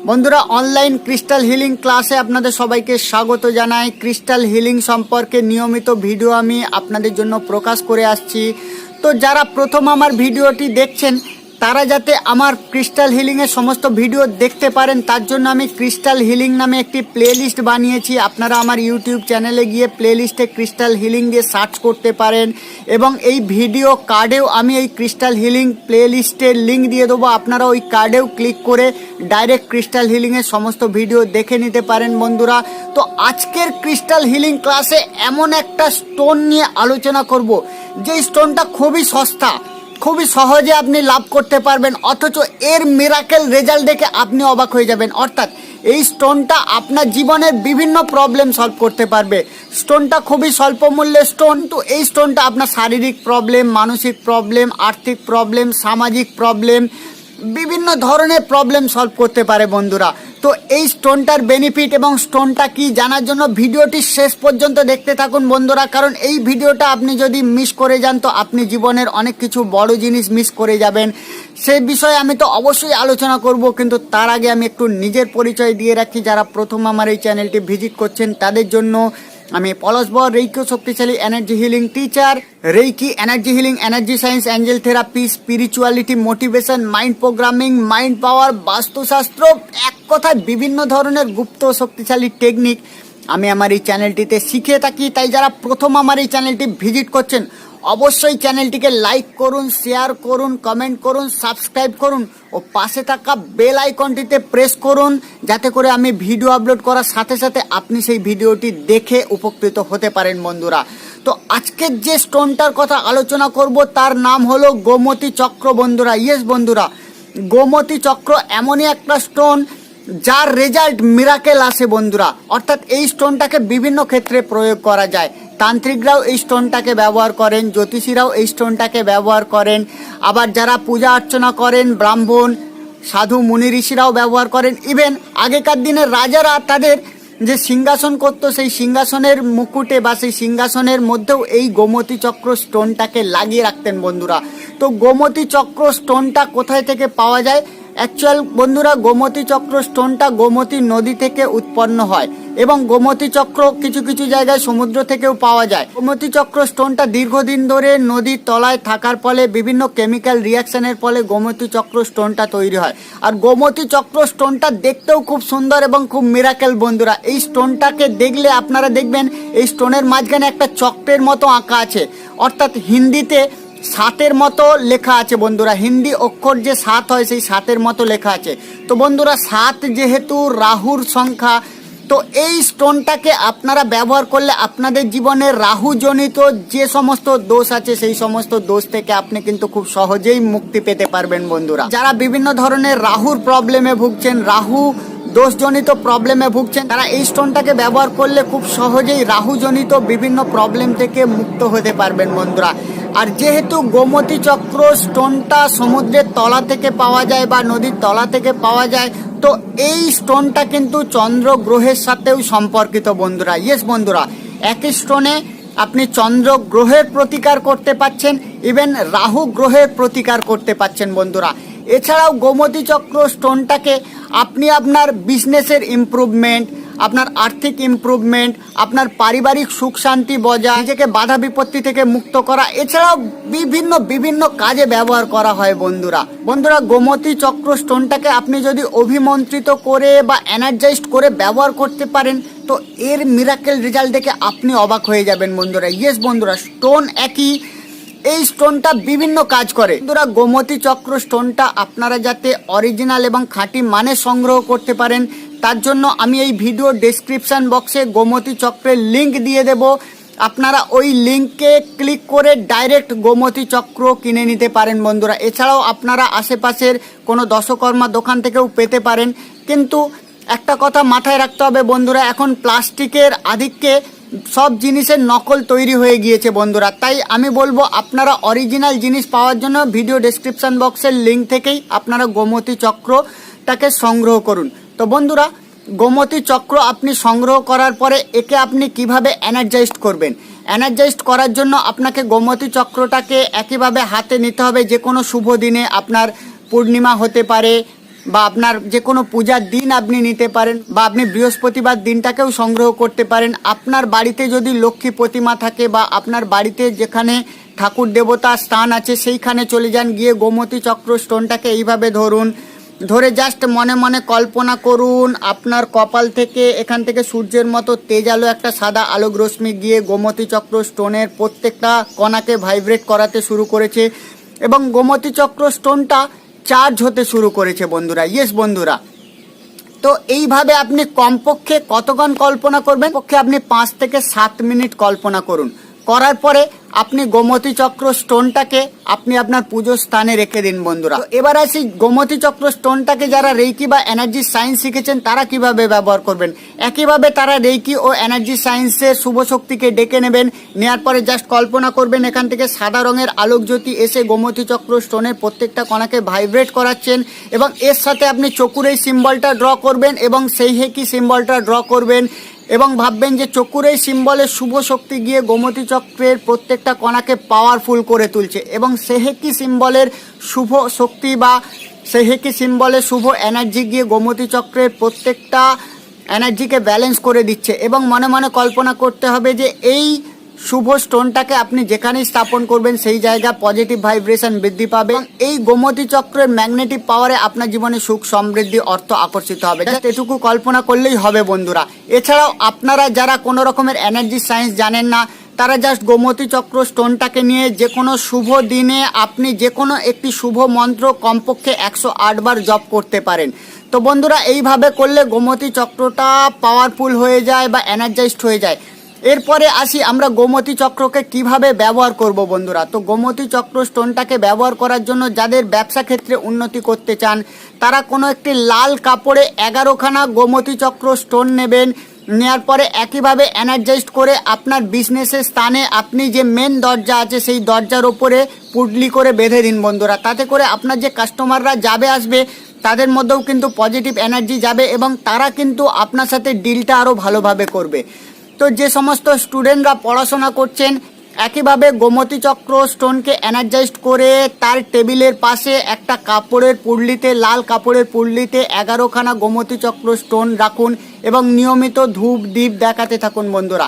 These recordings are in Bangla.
বন্ধুরা অনলাইন ক্রিস্টাল হিলিং ক্লাসে আপনাদের সবাইকে স্বাগত জানাই। ক্রিস্টাল হিলিং সম্পর্কে নিয়মিত ভিডিও আমি আপনাদের জন্য প্রকাশ করে আসছি। তো যারা প্রথম আমার ভিডিওটি দেখছেন তারা যাতে আমার ক্রিস্টাল হিলিংয়ের সমস্ত ভিডিও দেখতে পারেন, তার জন্য আমি ক্রিস্টাল হিলিং নামে একটি প্লেলিস্ট বানিয়েছি। আপনারা আমার ইউটিউব চ্যানেলে গিয়ে প্লেলিস্টে ক্রিস্টাল হিলিং দিয়ে সার্চ করতে পারেন এবং এই ভিডিও কার্ডেও আমি এই ক্রিস্টাল হিলিং প্লেলিস্টের লিঙ্ক দিয়ে দেবো। আপনারা ওই কার্ডেও ক্লিক করে ডাইরেক্ট ক্রিস্টাল হিলিংয়ের সমস্ত ভিডিও দেখে নিতে পারেন বন্ধুরা। তো আজকের ক্রিস্টাল হিলিং ক্লাসে এমন একটা স্টোন নিয়ে আলোচনা করব যে স্টোনটা খুবই সস্তা। খুবই সহজে আপনি লাভ করতে পারবেন, অথচ এর মিরাকেল রেজাল্ট দেখে আপনি অবাক হয়ে যাবেন। অর্থাৎ এই স্টোনটা আপনার জীবনের বিভিন্ন প্রবলেম সলভ করতে পারবে। স্টোনটা খুবই স্বল্প মূল্যে স্টোন তো এই স্টোনটা আপনার শারীরিক প্রবলেম মানসিক প্রবলেম আর্থিক প্রবলেম সামাজিক প্রবলেম বিভিন্ন ধরনের প্রবলেম সলভ করতে পারে বন্ধুরা। তো এই স্টোনটার বেনিফিট এবং স্টোনটা কি জানার জন্য ভিডিওটি শেষ পর্যন্ত দেখতে থাকুন বন্ধুরা, কারণ এই ভিডিওটা আপনি যদি মিস করে যান, তো আপনি জীবনের অনেক কিছু বড় জিনিস মিস করে যাবেন। সেই বিষয়ে আমি তো অবশ্যই আলোচনা করব, কিন্তু তার আগে আমি একটু নিজের পরিচয় দিয়ে রাখি। যারা প্রথম আমার এই চ্যানেলটি ভিজিট করছেন, তাদের জন্য আমি পলসবর রেইকি শক্তিশালী energy healing teacher reiki energy healing energy science angel therapy spirituality motivation mind programming mind power Vastushastra, এক কথায় বিভিন্ন ধরনের গুপ্ত শক্তিশালী টেকনিক আমি আমার এই চ্যানেলটিতে শিখে থাকি। তাই যারা প্রথম আমার এই চ্যানেলটি ভিজিট করছেন অবশ্যই চ্যানেলটিকে লাইক করুন শেয়ার করুন কমেন্ট করুন সাবস্ক্রাইব করুন ও পাশে থাকা বেল আইকনটিতে প্রেস করুন যাতে করে আমি ভিডিও আপলোড করার সাথে সাথে আপনি সেই ভিডিওটি দেখে উপকৃত হতে পারেন বন্ধুরা। তো আজকের যে স্টোনটার কথা আলোচনা করব, তার নাম হলো গোমতী চক্র বন্ধুরা। ইয়েস বন্ধুরা, গোমতী চক্র এমনই একটা স্টোন যার রেজাল্ট মিরাকেল আসে বন্ধুরা। অর্থাৎ এই স্টোনটাকে বিভিন্ন ক্ষেত্রে প্রয়োগ করা যায়। তান্ত্রিকরাও এই স্টোনটাকে ব্যবহার করেন, জ্যোতিষীরাও এই স্টোনটাকে ব্যবহার করেন। আবার যারা পূজা অর্চনা করেন, ব্রাহ্মণ, সাধু, মুনি ঋষিরাও ব্যবহার করেন। ইভেন আগেকার দিনের রাজারা তাদের যে সিংহাসন করতো, সেই সিংহাসনের মুকুটে বা সেই সিংহাসনের মধ্যেও এই গোমতী চক্র স্টোনটাকে লাগিয়ে রাখতেন বন্ধুরা। তো গোমতী চক্র স্টোনটা কোথায় থেকে পাওয়া যায়? অ্যাকচুয়াল বন্ধুরা গোমতী চক্র স্টোনটা গোমতী নদী থেকে উৎপন্ন হয় এবং গোমতী চক্র কিছু কিছু জায়গায় সমুদ্র থেকেও পাওয়া যায়। গোমতী চক্র স্টোনটা দীর্ঘদিন ধরে নদীর তলায় থাকার ফলে বিভিন্ন কেমিক্যাল রিয়াকশনের ফলে গোমতী চক্র স্টোনটা তৈরি হয়। আর গোমতী চক্র স্টোনটা দেখতেও খুব সুন্দর এবং খুব মিরাকেল বন্ধুরা। এই স্টোনটাকে দেখলে আপনারা দেখবেন, এই স্টোনের মাঝখানে একটা চক্রের মতো আঁকা আছে। অর্থাৎ হিন্দিতে সাতের মতো লেখা আছে বন্ধুরা। হিন্দি অক্ষর যে সাত হয়, সেই সাতের মতো লেখা আছে। তো বন্ধুরা, সাত যেহেতু রাহুর সংখ্যা, তো এই স্টোনটাকে আপনারা ব্যবহার করলে আপনাদের জীবনে রাহুজনিত যে সমস্ত দোষ আছে, সেই সমস্ত দোষ থেকে আপনি কিন্তু খুব সহজেই মুক্তি পেতে পারবেন বন্ধুরা। যারা বিভিন্ন ধরনের রাহুর প্রবলেমে ভুগছেন, রাহু দোষজনিত প্রবলেমে ভুগছেন, তারা এই স্টোনটাকে ব্যবহার করলে খুব সহজেই রাহুজনিত বিভিন্ন প্রবলেম থেকে মুক্ত হতে পারবেন বন্ধুরা। আর যেহেতু গোমতী চক্র স্টোনটা সমুদ্রের তলা থেকে পাওয়া যায় বা নদীর তলা থেকে পাওয়া যায়, তো এই স্টোনটা কিন্তু চন্দ্র গ্রহের সাথেও সম্পর্কিত বন্ধুরা। ইয়েস বন্ধুরা, একই স্টোনে আপনি চন্দ্র গ্রহের প্রতিকার করতে পাচ্ছেন ইভেন রাহু গ্রহের প্রতিকার করতে পাচ্ছেন বন্ধুরা। এছাড়াও গোমতী চক্র স্টোনটাকে আপনি আপনার বিজনেসের ইমপ্রুভমেন্ট আপনার আর্থিক ইমপ্রুভমেন্ট আপনার পারিবারিক সুখ শান্তি বজায়, নিজেকে বাধা বিপত্তি থেকে মুক্ত করা, এছাড়াও বিভিন্ন বিভিন্ন কাজে ব্যবহার করা হয় বন্ধুরা। বন্ধুরা, গোমতী চক্র স্টোনটাকে আপনি যদি অভিমন্ত্রিত করে বা এনার্জাইজড করে ব্যবহার করতে পারেন, তো এর মিরাকেল রেজাল্ট দেখে আপনি অবাক হয়ে যাবেন বন্ধুরা। ইয়েস বন্ধুরা স্টোন একই। এই স্টোনটা বিভিন্ন কাজ করে। বন্ধুরা, গোমতী চক্র স্টোনটা আপনারা যাতে অরিজিনাল এবং খাঁটি মানে সংগ্রহ করতে পারেন তার জন্য আমি এই ভিডিও ডেসক্রিপশন বক্সে গোমতী চক্রের লিঙ্ক দিয়ে দেব। আপনারা ওই লিঙ্কে ক্লিক করে ডাইরেক্ট গোমতী চক্র কিনে নিতে পারেন বন্ধুরা। এছাড়াও আপনারা আশেপাশের কোনো দশকর্মা দোকান থেকেও পেতে পারেন। কিন্তু একটা কথা মাথায় রাখতে হবে বন্ধুরা, এখন প্লাস্টিকের আধিক্যে সব জিনিসের নকল তৈরি হয়ে গিয়েছে বন্ধুরা। তাই আমি বলব, আপনারা অরিজিনাল জিনিস পাওয়ার জন্য ভিডিও ডেসক্রিপশন বক্সের লিঙ্ক থেকেই আপনারা গোমতী চক্রটাকে সংগ্রহ করুন। তো বন্ধুরা, গোমতী চক্র আপনি সংগ্রহ করার পরে একে আপনি কীভাবে এনার্জাইজড করবেন? এনার্জাইজড করার জন্য আপনাকে গোমতী চক্রটাকে একইভাবে হাতে নিতে হবে। যে কোনো শুভ দিনে আপনার পূর্ণিমা হতে পারে বা আপনার যে কোনো পূজার দিন আপনি নিতে পারেন বা আপনি বৃহস্পতিবার দিনটাকেও সংগ্রহ করতে পারেন। আপনার বাড়িতে যদি লক্ষ্মী প্রতিমা থাকে বা আপনার বাড়িতে যেখানে ঠাকুর দেবতার স্থান আছে, সেইখানে চলে যান, গিয়ে গোমতী চক্র স্টোনটাকে এইভাবে ধরুন ধরে জাস্ট মনে মনে কল্পনা করুন, আপনার কপাল থেকে, এখান থেকে সূর্যের মতো তেজালো একটা সাদা আলোক রশ্মি গিয়ে গোমতী চক্র স্টোনের প্রত্যেকটা কণাকে ভাইব্রেট করাতে শুরু করেছে এবং গোমতী চক্র স্টোনটা চার্জ হতে শুরু করেছে বন্ধুরা। ইয়েস বন্ধুরা। তো এইভাবে আপনি কমপক্ষে কতক্ষণ কল্পনা করবেন? পক্ষে আপনি পাঁচ থেকে সাত মিনিট কল্পনা করুন। করার পরে আপনি গোমতী চক্র স্টোনটাকে আপনি আপনার পুজোর স্থানে রেখে দিন বন্ধুরা। এবার আসি গোমতী চক্র স্টোনটাকে যারা রেইকি বা এনার্জি সায়েন্স শিখেছেন, তারা কীভাবে ব্যবহার করবেন? একইভাবে তারা রেইকি ও এনার্জি সায়েন্সের শুভ শক্তিকে ডেকে নেবেন নেওয়ার পরে জাস্ট কল্পনা করবেন, এখান থেকে সাদা রঙের আলোক জ্যোতি এসে গোমতী চক্র স্টোনের প্রত্যেকটা কণাকে ভাইব্রেট করাচ্ছেন এবং এর সাথে আপনি চকুর এই সিম্বলটা ড্র করবেন এবং সেই হেকি সিম্বলটা ড্র করবেন। এবং ভাববেন যে চকুর এই সিম্বলের শুভ শক্তি গিয়ে গোমতী চক্রের প্রত্যেকটা কণাকে পাওয়ারফুল করে তুলছে এবং সেহেকি সিম্বলের শুভ শক্তি বা সেহেকি সিম্বলের শুভ এনার্জি গিয়ে গোমতী চক্রের প্রত্যেকটা এনার্জিকে ব্যালেন্স করে দিচ্ছে এবং মনে মনে কল্পনা করতে হবে যে এই শুভ স্টোনটাকে আপনি যেখানেই স্থাপন করবেন, সেই জায়গা পজিটিভ ভাইব্রেশন বৃদ্ধি পাবে। এই গোমতী চক্রের ম্যাগনেটিক পাওয়ারে আপনার জীবনে সুখ, সমৃদ্ধি, অর্থ আকর্ষিত হবে। এটুকু কল্পনা করলেই হবে বন্ধুরা। এছাড়াও আপনারা যারা কোনো রকমের এনার্জি সায়েন্স জানেন না, তারা জাস্ট গোমতী চক্র স্টোনটাকে নিয়ে যে কোনো শুভ দিনে আপনি যে কোনো একটি শুভ মন্ত্র কমপক্ষে একশো আট বার জপ করতে পারেন। তো বন্ধুরা, এইভাবে করলে গোমতী চক্রটা পাওয়ারফুল হয়ে যায় বা এনার্জাইজড হয়ে যায়। এরপরে আসি আমরা গোমতী চক্রকে কীভাবে ব্যবহার করব বন্ধুরা? তো গোমতী চক্র স্টোনটাকে ব্যবহার করার জন্য যাদের ব্যবসা ক্ষেত্রে উন্নতি করতে চান, তারা কোনো একটি লাল কাপড়ে এগারোখানা গোমতী চক্র স্টোন নেবেন। নেওয়ার পরে একইভাবে এনার্জাইজড করে আপনার বিজনেসের স্থানে আপনি যে মেন দরজা আছে, সেই দরজার ওপরে পুডলি করে বেঁধে দিন বন্ধুরা। তাতে করে আপনার যে কাস্টমাররা যাবে আসবে, তাদের মধ্যেও কিন্তু পজিটিভ এনার্জি যাবে এবং তারা কিন্তু আপনার সাথে ডিলটা আরও ভালোভাবে করবে। তো যে সমস্ত স্টুডেন্টরা পড়াশোনা করছেন, একইভাবে গোমতী চক্র স্টোনকে এনার্জাইজড করে তার টেবিলের পাশে একটা কাপড়ের পুল্লিতে লাল কাপড়ের পুরলিতে এগারোখানা গোমতী চক্র স্টোন রাখুন এবং নিয়মিত ধূপ দ্বীপ দেখাতে থাকুন বন্ধুরা।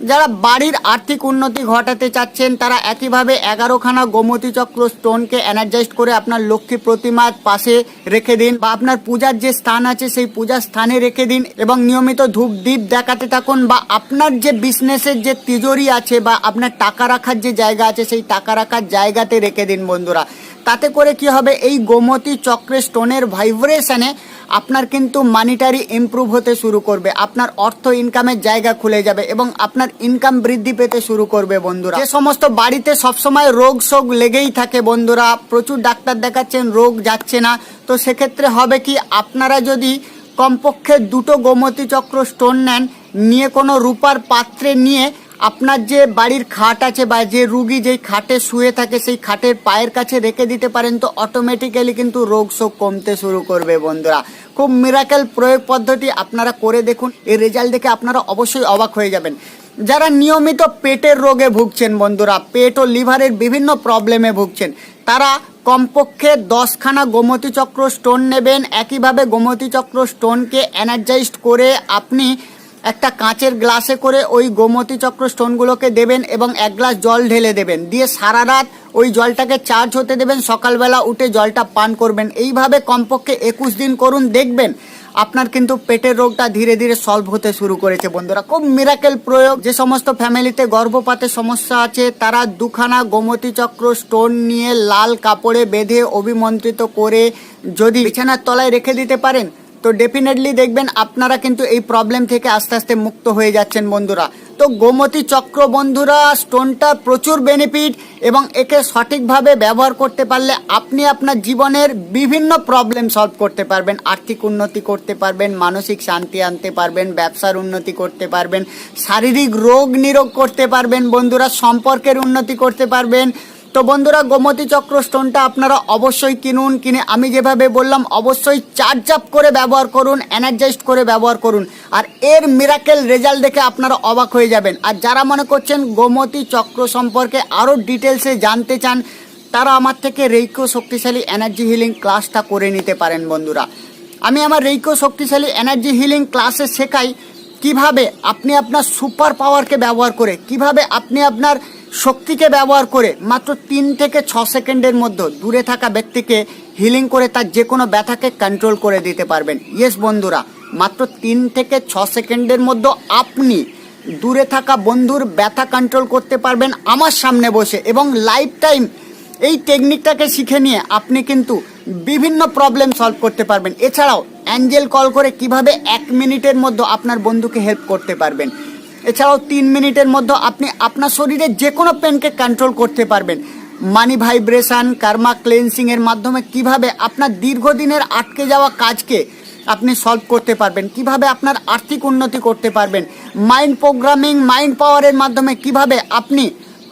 যারা বাড়ির আর্থিক উন্নতি ঘটাতে চাচ্ছেন, তারা একইভাবে এগারোখানা গোমতী চক্র স্টোনকে এনার্জাইজড করে আপনার লক্ষ্মী প্রতিমার পাশে রেখে দিন বা আপনার পূজার যে স্থান আছে সেই পূজার স্থানে রেখে দিন এবং নিয়মিত ধূপ দ্বীপ দেখাতে থাকুন বা আপনার যে বিজনেসের যে তিজোরি আছে বা আপনার টাকা রাখার যে জায়গা আছে সেই টাকা রাখার জায়গাতে রেখে দিন বন্ধুরা। তাতে করে কি হবে? এই গোমতী চক্রের স্টোনের ভাইব্রেশনে আপনার কিন্তু মানিটারি ইমপ্রুভ হতে শুরু করবে। আপনার অর্থ ইনকামের জায়গা খুলে যাবে এবং আপনার ইনকাম বৃদ্ধি পেতে শুরু করবে বন্ধুরা। যে সমস্ত বাড়িতে সবসময় রোগ শোক লেগেই থাকে বন্ধুরা, প্রচুর ডাক্তার দেখাচ্ছেন, রোগ যাচ্ছে না। তো সেক্ষেত্রে হবে কি? আপনারা যদি কমপক্ষে দুটো গোমতী চক্র স্টোন নেন, নিয়ে কোনো রূপার পাত্রে নিয়ে আপনার যে বাড়ির খাট আছে বা যে রুগী যেই খাটে শুয়ে থাকে, সেই খাটের পায়ের কাছে রেখে দিতে পারেন তো অটোমেটিক্যালি কিন্তু রোগ শোক কমতে শুরু করবে বন্ধুরা। খুব মিরাকেল প্রয়োগ পদ্ধতি আপনারা করে দেখুন এই রেজাল্ট দেখে আপনারা অবশ্যই অবাক হয়ে যাবেন। যারা নিয়মিত পেটের রোগে ভুগছেন বন্ধুরা, পেট ও লিভারের বিভিন্ন প্রবলেমে ভুগছেন, তারা কমপক্ষে দশখানা গোমতী চক্র স্টোন নেবেন। একইভাবে গোমতী চক্র স্টোনকে এনার্জাইজড করে আপনি একটা কাঁচের গ্লাসে করে ওই গোমতী চক্র স্টোনগুলোকে দেবেন এবং এক গ্লাস জল ঢেলে দেবেন। দিয়ে সারা রাত ওই জলটাকে চার্জ হতে দেবেন। সকালবেলা উঠে জলটা পান করবেন। এইভাবে কমপক্ষে একুশ দিন করুন। দেখবেন আপনার কিন্তু পেটের রোগটা ধীরে ধীরে সলভ হতে শুরু করেছে বন্ধুরা। খুব মিরাকেল প্রয়োগ। যে সমস্ত ফ্যামিলিতে গর্ভপাতের সমস্যা আছে, তারা দুখানা গোমতী চক্র স্টোন নিয়ে লাল কাপড়ে বেঁধে অভিমন্ত্রিত করে যদি বিছানার তলায় রেখে দিতে পারেন তো ডেফিনেটলি দেখবেন আপনারা কিন্তু এই প্রবলেম থেকে আস্তে আস্তে মুক্ত হয়ে যাচ্ছেন বন্ধুরা। তো গোমতী চক্র বন্ধুরা স্টোনটা প্রচুর বেনিফিট এবং একে সঠিকভাবে ব্যবহার করতে পারলে আপনি আপনার জীবনের বিভিন্ন প্রবলেম সলভ করতে পারবেন। আর্থিক উন্নতি করতে পারবেন, মানসিক শান্তি আনতে পারবেন, ব্যবসার উন্নতি করতে পারবেন, শারীরিক রোগ নিরোগ করতে পারবেন বন্ধুরা, সম্পর্কের উন্নতি করতে পারবেন। তো বন্ধুরা, গোমতী চক্র স্টোনটা আপনারা অবশ্যই কিনুন, কিনে আমি যেভাবে বললাম, অবশ্যই চার্জ আপ করে ব্যবহার করুন এনার্জাইজড করে ব্যবহার করুন। আর এর মিরাকেল রেজাল্ট দেখে আপনারা অবাক হয়ে যাবেন। আর যারা মনে করছেন গোমতী চক্র সম্পর্কে আরও ডিটেলসে জানতে চান, তারা আমার থেকে রেইকো শক্তিশালী এনার্জি হিলিং ক্লাসটা করে নিতে পারেন বন্ধুরা। আমি আমার রেইকো শক্তিশালী এনার্জি হিলিং ক্লাসে শেখাই কীভাবে আপনি আপনার সুপার পাওয়ারকে ব্যবহার করে, কীভাবে আপনি আপনার শক্তিকে ব্যবহার করে মাত্র তিন থেকে ছ সেকেন্ডের মধ্যে দূরে থাকা ব্যক্তিকে হিলিং করে তার যে কোনো ব্যথাকে কন্ট্রোল করে দিতে পারবেন। ইয়েস বন্ধুরা, মাত্র তিন থেকে ছ সেকেন্ডের মধ্যে আপনি দূরে থাকা বন্ধুর ব্যথা কন্ট্রোল করতে পারবেন আমার সামনে বসে এবং লাইফ টাইম এই টেকনিকটাকে শিখে নিয়ে আপনি কিন্তু বিভিন্ন প্রবলেম সলভ করতে পারবেন। এছাড়াও অ্যাঞ্জেল কল করে কীভাবে এক মিনিটের মধ্যে আপনার বন্ধুকে হেল্প করতে পারবেন। এছাড়াও তিন মিনিটের মধ্যে আপনি আপনার শরীরে যে কোনো পেনকে কন্ট্রোল করতে পারবেন। মানি ভাইব্রেশন কার্মা ক্লেন্সিং এর মাধ্যমে কীভাবে আপনার দীর্ঘদিনের আটকে যাওয়া কাজকে আপনি সলভ করতে পারবেন, কীভাবে আপনার আর্থিক উন্নতি করতে পারবেন মাইন্ড প্রোগ্রামিং মাইন্ড পাওয়ারের মাধ্যমে কীভাবে আপনি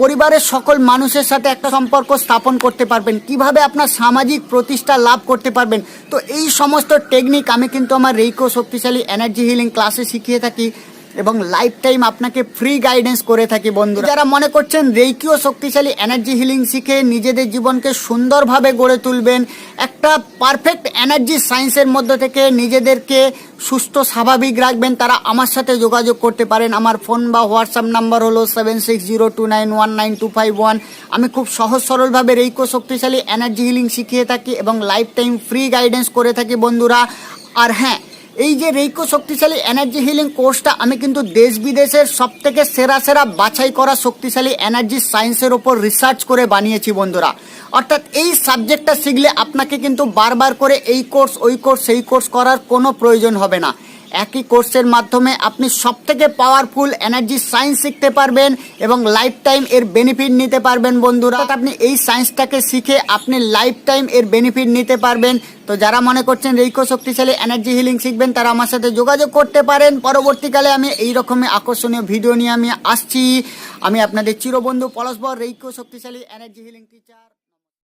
পরিবারের সকল মানুষের সাথে একটা সম্পর্ক স্থাপন করতে পারবেন, কীভাবে আপনার সামাজিক প্রতিষ্ঠা লাভ করতে পারবেন। তো এই সমস্ত টেকনিক আমি কিন্তু আমার রেইকো শক্তিশালী এনার্জি হিলিং ক্লাসে শিখিয়ে থাকি। এবং লাইফ টাইম আপনাকে ফ্রি গাইডেন্স করে থাকি বন্ধু যারা মনে করছেন রেইকিও শক্তিশালী এনার্জি হিলিং শিখে নিজেদের জীবনকে সুন্দরভাবে গড়ে তুলবেন, একটা পারফেক্ট এনার্জি সায়েন্সের মধ্য থেকে নিজেদেরকে সুস্থ, স্বাভাবিক রাখবেন, তারা আমার সাথে যোগাযোগ করতে পারেন। আমার ফোন বা হোয়াটসঅ্যাপ নাম্বার হলো seven six zero two nine one nine two five one আমি খুব সহজ সরলভাবে রেইকো শক্তিশালী এনার্জি হিলিং শিখিয়ে থাকি এবং লাইফ টাইম ফ্রি গাইডেন্স করে থাকি বন্ধুরা। আর হ্যাঁ এই যে রেইকো শক্তিশালী এনার্জি হিলিং কোর্সটা আমি কিন্তু দেশ বিদেশের সব থেকে সেরা সেরা বাছাই করা শক্তিশালী এনার্জি সায়েন্সের ওপর রিসার্চ করে বানিয়েছি বন্ধুরা। অর্থাৎ এই সাবজেক্টটা শিখলে আপনাকে কিন্তু বারবার করে এই কোর্স ওই কোর্স সেই কোর্স করার কোনো প্রয়োজন হবে না। একই কোর্সের মাধ্যমে আপনি সব থেকে পাওয়ারফুল এনার্জি সায়েন্স শিখতে পারবেন এবং লাইফ টাইম এর বেনিফিট নিতে পারবেন বন্ধুরা। আপনি এই সায়েন্সটাকে শিখে আপনি লাইফ টাইম এর বেনিফিট নিতে পারবেন। তো যারা মনে করছেন রেইকো শক্তিশালী এনার্জি হিলিং শিখবেন, তারা আমার সাথে যোগাযোগ করতে পারেন। পরবর্তীকালে আমি এই রকমই আকর্ষণীয় ভিডিও নিয়ে আমি আসছি। আমি আপনাদের চিরবন্ধু পরস্পর রেইকো শক্তিশালী এনার্জি হিলিং টিচার